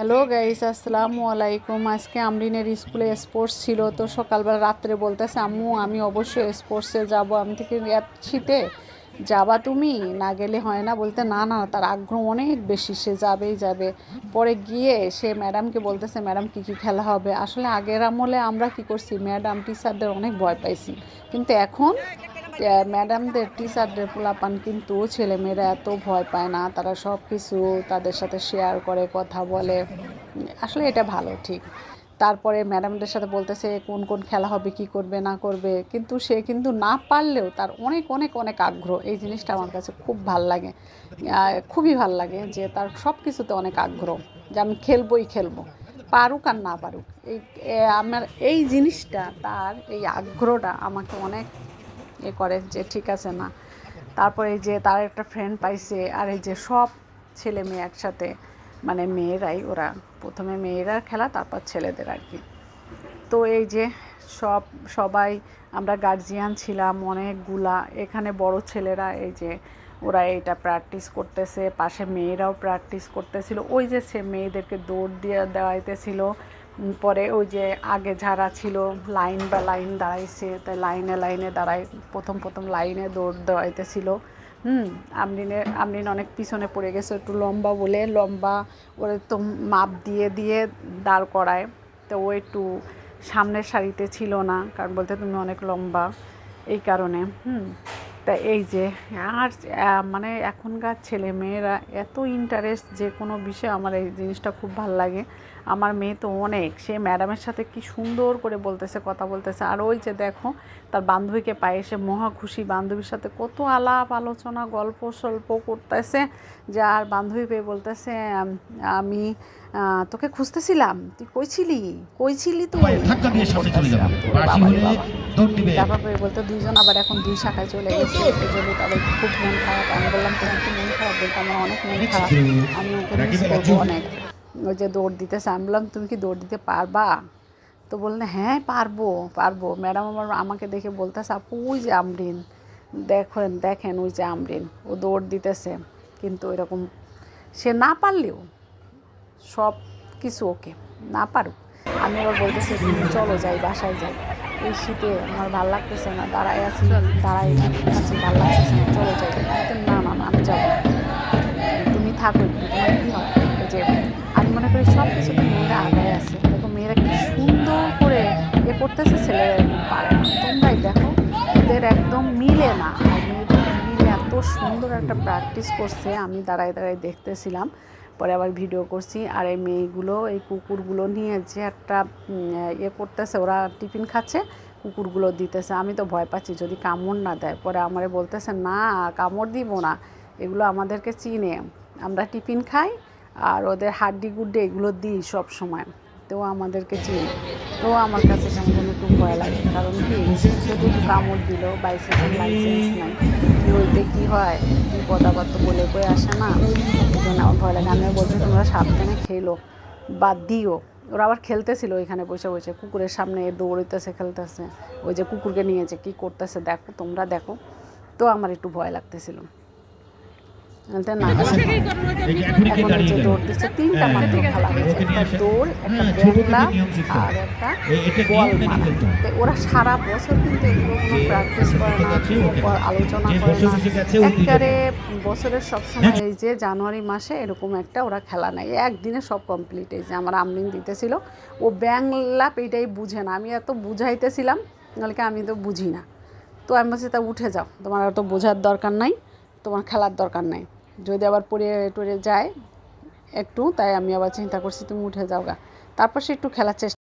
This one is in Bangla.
হ্যালো গাইস, আসসালামু আলাইকুম। আজকে আমরিনের স্কুলে স্পোর্টস ছিল, তো সকালবেলা রাত্রে বলতেছে, আম্মু, আমি অবশ্যই স্পোর্টসে যাব। আমি থেকে শীতে যাবা তুমি? না গেলে হয় না। বলতে, না না, তার আগ্রহ অনেক বেশি, সে যাবেই যাবে। পরে গিয়ে সে ম্যাডামকে বলতেছে, ম্যাডাম, কী কী খেলা হবে? আসলে আগের আমলে আমরা কি করছি, ম্যাডাম টিচারদের অনেক ভয় পাইছি। কিন্তু এখন ম্যাডামদের টিচারদের পোলাপান কিন্তু ছেলেমেয়েরা এত ভয় পায় না। তারা সব কিছু তাদের সাথে শেয়ার করে, কথা বলে। আসলে এটা ভালো, ঠিক। তারপরে ম্যাডামদের সাথে বলতেছে, কোন কোন খেলা হবে, কি করবে, না করবে। কিন্তু সে কিন্তু না পারলেও তার অনেক অনেক অনেক আগ্রহ। এই জিনিসটা আমার কাছে খুব ভালো লাগে। খুবই ভালো লাগে যে তার সব কিছুতে অনেক আগ্রহ যে আমি খেলবই খেলব, পারুক আর না পারুক। এই আমার এই জিনিসটা, তার এই আগ্রহটা আমাকে অনেক এ করে যে ঠিক আছে না। তারপরে যে তার একটা ফ্রেন্ড পাইছে আর এই যে সব ছেলে মেয়ে একসাথে মানে মেয়েরাই ওরা, প্রথমে মেয়েরা খেলা, তারপর ছেলেদের আর কি। তো এই যে সব, সবাই, আমরা গার্জিয়ান ছিলাম অনেকগুলা, এখানে বড় ছেলেরা এই যে ওরা এইটা প্র্যাকটিস করতেছে, পাশে মেয়েরাও প্র্যাকটিস করতেছিল। ওই যে সে মেয়েদেরকে দৌড় দিয়ে দেওয়াইতেছিল পরে ওই যে আগে যারা ছিল, লাইন বা লাইন দাঁড়াইছে তাই লাইনে লাইনে দাঁড়াই প্রথম প্রথম লাইনে দৌড় দেওয়াইতেছিল। হুম আমরিনে আমরিন অনেক পিছনে পড়ে গেছে, একটু লম্বা বলে, লম্বা ওরা তো মাপ দিয়ে দিয়ে দাঁড় করায়। তো ও একটু সামনের সারিতে ছিল না, কারণ বলতে তুমি অনেক লম্বা, এই কারণে, হুম। তা এই যে, আর মানে এখনকার ছেলে মেয়েরা এত ইন্টারেস্ট যে কোনো বিষয়ে আমার এই জিনিসটা খুব ভালো লাগে। আমার মেয়ে তো অনেক, সে ম্যাডামের সাথে কি সুন্দর করে বলতেছে, কথা বলতেছে। আর ওই যে দেখো, তার বান্ধবীকে পায়ে সে মহা খুশি, বান্ধবীর সাথে কত আলাপ আলোচনা গল্প সল্প করতেছে। যে আর বান্ধবী পেয়ে বলতেছে আমি তোকে খুঁজতেছিলাম। তুই কই ছিলি কই ছিলি তুই তারপরে বলতে দুইজন আবার এখন দুই শাখায় চলে গেছে। জন্য তাদের খুব মন খারাপ। আমি বললাম তোমার কি মন খারাপ বলতে আমার অনেক মন খারাপ। আমি ওকে মিস করব অনেক। ওই যে দৌড় দিতেছে। আমি বললাম তুমি কি দৌড় দিতে পারবা? তো বললে হ্যাঁ পারব পারব। ম্যাডাম আমার আমাকে দেখে বলতেছে আপু ওই যে আমরিন। দেখেন দেখেন ওই যে আমরিন। ও দৌড় দিতেছে। কিন্তু এরকম সে না পারলেও সব কিছু ওকে, না পারুক। আমি আবার বলতেছি, চলো যাই, বাসায় যাই। এই শীতে আমার ভালো লাগতেছে না দাঁড়াই আছি দাঁড়াই আছি, ভালো লাগতেছে না, চলো যাই। না না আমি যাব তুমি থাকো একটু, তোমার কী হয়? যে, আমি মনে করি সব কিছু মেয়েরা আগায় আছে। দেখো, মেয়েরা কি সুন্দর করে এ করতেছে, ছেলেরা একদম পারে না। তোমরাই দেখো, ওদের একদম মিলে না। আর মেয়েদের মিলে এত সুন্দর একটা প্র্যাকটিস করছে। আমি দাঁড়ায় দাঁড়ায় দেখতেছিলাম। পরে আবার ভিডিও করছি আর এই মেয়েগুলো, এই কুকুরগুলো নিয়ে যে একটা ইয়ে করতেছে, ওরা টিফিন খাচ্ছে, কুকুরগুলো দিতেছে। আমি তো ভয় পাচ্ছি, যদি কামড় না দেয়। পরে আমারে বলতেছে, না, কামড় দিব না। এগুলো আমাদেরকে চিনে। আমরা টিফিন খাই আর ওদের হাড্ডি গুড্ডি এগুলো দিই সব সময় তো আমাদেরকে চিনি। তো আমার কাছে যেন একটু ভয় লাগে। কারণ কি শুধু কামড় দিল বাইসেন্স লাইসেন্স নাই। ওইতে কী হয় কি পদাবাদ তো বলে কয়ে আসে না। এই জন্য আমার ভয় লাগে। আমি বলছি, তোমরা সাবধানে খেলো বা দিও। ওরা আবার খেলতেছিল ওইখানে বসে বসে। কুকুরের সামনে দৌড়িতেছে খেলতেছে। ওই যে কুকুরকে নিয়েছে কি করতেছে, দেখো, তোমরা দেখো। তো আমার একটু ভয় লাগতেছিল। বলতে না যে এখন ওই যে দাঁড়িয়ে গেল দৌড় দিচ্ছে তিনটা মাত্র খেলা হয়েছে একটা দৌড় একটা হ্যাঁ, আর একটা বল মারা। ওরা সারা বছর কিন্তু এগুলো কোনো প্র্যাকটিস করে না আলোচনা করে না। একবারে বছরের সবসময় এই যে জানুয়ারি মাসে এরকম একটা ওরা খেলা নেয়। একদিনে সব কমপ্লিট এই যে আমার আমলিন দিতেছিল ও ব্যাংলাপ এইটাই বুঝে না। আমি এত বুঝাইতেছিলাম নাহলে কি আমি তো বুঝি না। তো আমি বলছি তা উঠে যাও। তোমার অত বোঝার দরকার নাই তোমার খেলার দরকার নাই। যদি আবার পড়ে, টরে যায় একটু, তাই আমি আবার চিন্তা করছি তুমি উঠে যাও গা তারপর সে একটু খেলার চেষ্টা